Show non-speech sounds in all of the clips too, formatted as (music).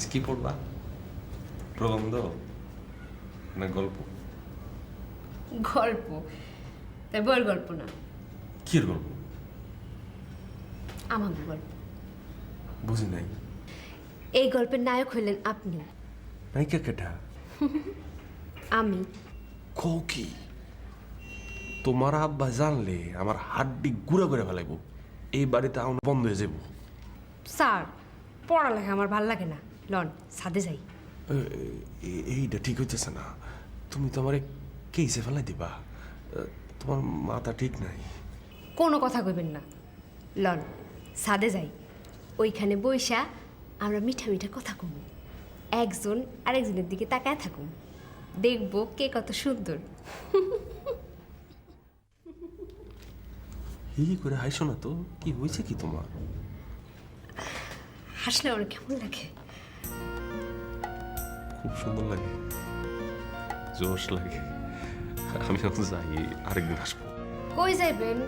আজ কি পড়বা প্রবন্ধ না গল্প গল্প তাই বইয়ের গল্প না কি গল্প আমার গল্প বুঝি নাই এই গল্পের নায়ক হইলেন আপনি নায়িকা কেটা আমি কও কি তোমার আব্বা জানলে আমার হাড্ডি গুঁড়া করে ফেলাইব এই বাড়িতে আমার বন্ধ হয়ে যাব স্যার পড়ালেখা আমার ভালো লাগে না লন সাদে যাই। এইটা ঠিক হইতেছে না। তুমি তো আমার কেসে ফেলাই দিবা। তোমার মাথা ঠিক নাই। কোনো কথা কইবেন না। লন সাদে যাই। ওইখানে বইসা আমরা মিঠা মিঠা কথা কম। একজন আরেকজনের দিকে তাকায় থাকুন দেখব কে কত সুন্দর। হি করে হাইছো না তো। কি হয়েছে কি তোমার? হাসলে আমার কেমন লাগে? খুব সুন্দর লাগে জোশ লাগে। আমি এখন যাই আরেকদিন আসব। কই যাইবেন?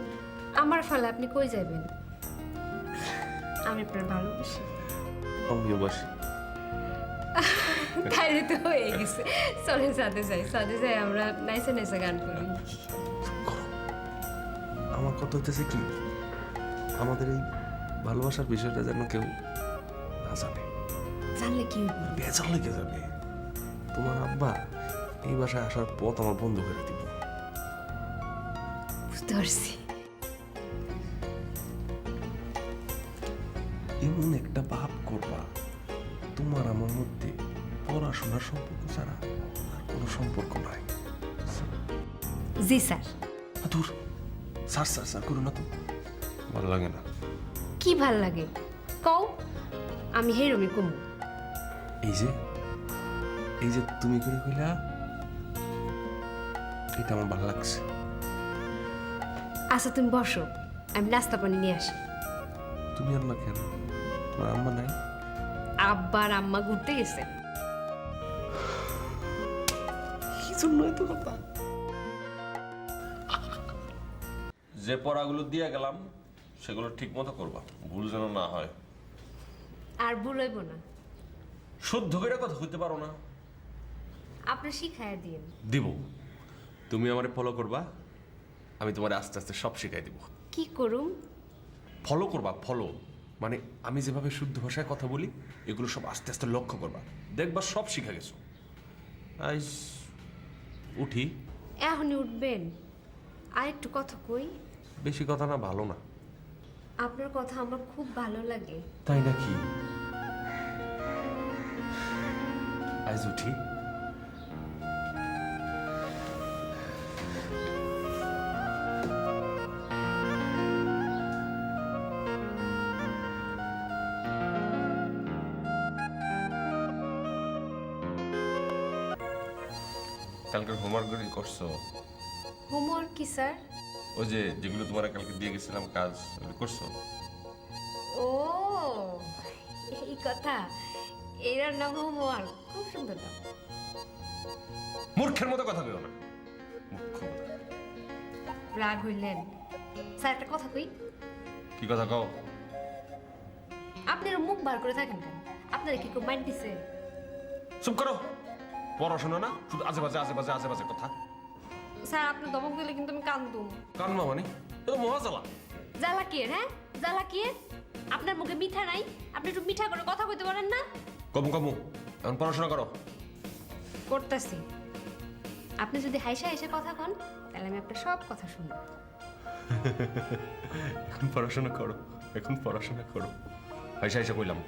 আমার ফলে আপনি কই যাইবেন? আমি আপনার ভালোবাসি। আমিও বাসি। তাইলে তো হয়ে গেছে। চলেন সাথে যাই সাথে যাই আমরা নাইসে নাইসে গান করি। আমার কথা হইতেছে কি? আমাদের এই ভালোবাসার বিষয়টা যেন কেউ না জানে। জানলে কি হইব বেজাল লেগে যাবে তোমার আব্বা এই বাসায় আসার পথ আমার বন্ধ করে দিব। বুঝতে পারছি। এমন একটা ভাব করবা তোমার আমার মধ্যে পড়াশোনার সম্পর্ক ছাড়া আর কোনো সম্পর্ক নাই। জি স্যার। দূর। সার সার সার করো না তো। ভালো লাগে না। কি ভালো লাগে? কও আমি হেরমি কমু এই যে এই যে তুমি করে কইলা এটা আমার ভালো লাগছে। আচ্ছা তুমি বসো আমি নাস্তা পানি নিয়ে আসি। তুমি আর না কেন? তোমার আম্মা নাই? আব্বা আর আম্মা ঘুরতে গেছে। কি জন্য এত কথা? যে পড়াগুলো দিয়ে গেলাম সেগুলো ঠিক মতো করবা। ভুল যেন না হয়। আর ভুল হইব না। শুদ্ধ করে কথা হইতে পারো না। আপনি শিখায় দিন দিব। তুমি আমারে ফলো করবা আমি তোমার আস্তে আস্তে সব শিখাই দিব। কি করুম? ফলো করবা ফলো মানে আমি যেভাবে শুদ্ধ ভাষায় কথা বলি এগুলো সব আস্তে আস্তে লক্ষ্য করবা। দেখবা সব শিখা গেছো। আইস উঠি। এখনই উঠবেন। আর একটু কথা কই। বেশি কথা না ভালো না। আপনার কথা আমার খুব ভালো লাগে। তাই নাকি? আইজ উঠি কালকের হোমওয়ার্কগুলো করছ? হোমওয়ার্ক কি স্যার ওই যে যেগুলো তোমার কালকে দিয়ে গেছিলাম কাজ ওগুলো করছ? ও এই কথা। এরার নাম হোমওয়ার্ক খুব সুন্দর নাম মূর্খের মতো কথা কেউ না। মূর্খ। রাগ হইলেন। স্যার একটা কথা কই? কি কথা কও? আপনারা মুখ বার করে থাকেন কেন? আপনারা কি কেউ মাইন্ড দিছে? চুপ করো। পড়াশোনা না শুধু বাজে আজে বাজে কথা। স্যার আপনি দমক দিলে কিন্তু আমি কান্দুম। কান্না মানে? এ তো মহাজালা জ্বালা কি এর, হ্যাঁ? জ্বালা কি এর? আপনার মুখে মিঠা নাই আপনি একটু মিঠা করে কথা কইতে পারেন না? কমু কমু। এখন পড়াশোনা করো। করতেছি। আপনি যদি হাইসা হাইসা কথা কন তাহলে আমি আপনার সব কথা শুনব। (laughs) এখন পড়াশোনা করো এখন পড়াশোনা করো। হাইসা হাইসা কইলাম।